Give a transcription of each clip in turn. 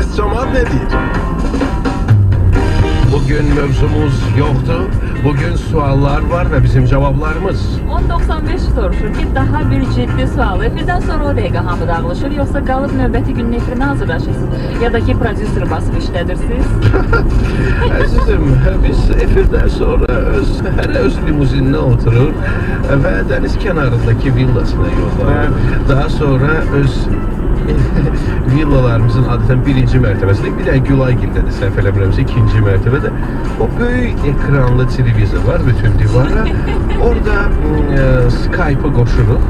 Nə deyir? Bugün mövzumuz yoktu. Bugün suallar var ve bizim cevaplarımız. 1095 soruşur ki, daha bir ciddi sual. Efirdən sonra o dəqiqə hamı dağılışır, yoxsa qalıb növbəti günün efirinə hazırlaşırsınız? Ya da ki, prodüser basıb işlədirsiniz? Əzizim, biz efirdən sonra öz, hər öz limuzinə oturur və dəniz kənarındakı villasına yollanır. Daha sonra öz villalarımızın adətən birinci mərtəbəsində, bir də Gülaygil'dədir, səhv eləmirəmsə ikinci mərtəbədə. O böyük ekranlı televizor var bütün divara. Orada e, Skype-ı qoşuruq,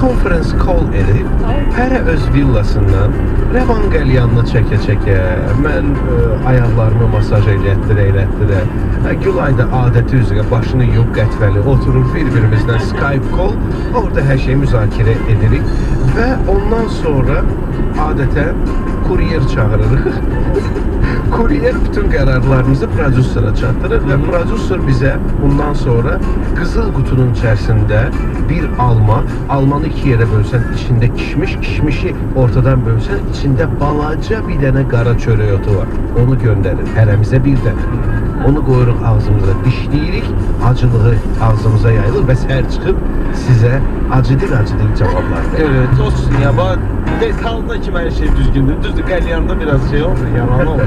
conference call edib, hərə öz villasından Rəvan qəlyanını çəkə-çəkə, mən ə, ayaqlarımı masaj elətdirə, elətdirə. Gülay da adəti üzrə başını yuyub qətvəli oturur bir-birimizlə Skype call, orada hər şeyi müzakirə edirik və ondan sonra adətən kuryer çağırırıq. Kuryer bütün qərarlarımızı prodüsera çatdırır və prodüser bizə bundan sonra qızıl qutunun içərisində bir alma, almanı iki yerə bölsən, içində kişmiş, kişmişi ortadan bölsən, içində balaca bir dənə qara çörək otu var. Onu göndərir hərəmizə bir dənə. Onu qoyuruq ağzımıza, dişləyirik, acılığı ağzımıza yayılır və səhər çıxıb sizə acıdil-acıdil cavablar verir. Evet, olsun ya. Bak, detalda ki her şey düzgündür. Düzdür, qəlyanda biraz şey oldu, yalan oldu.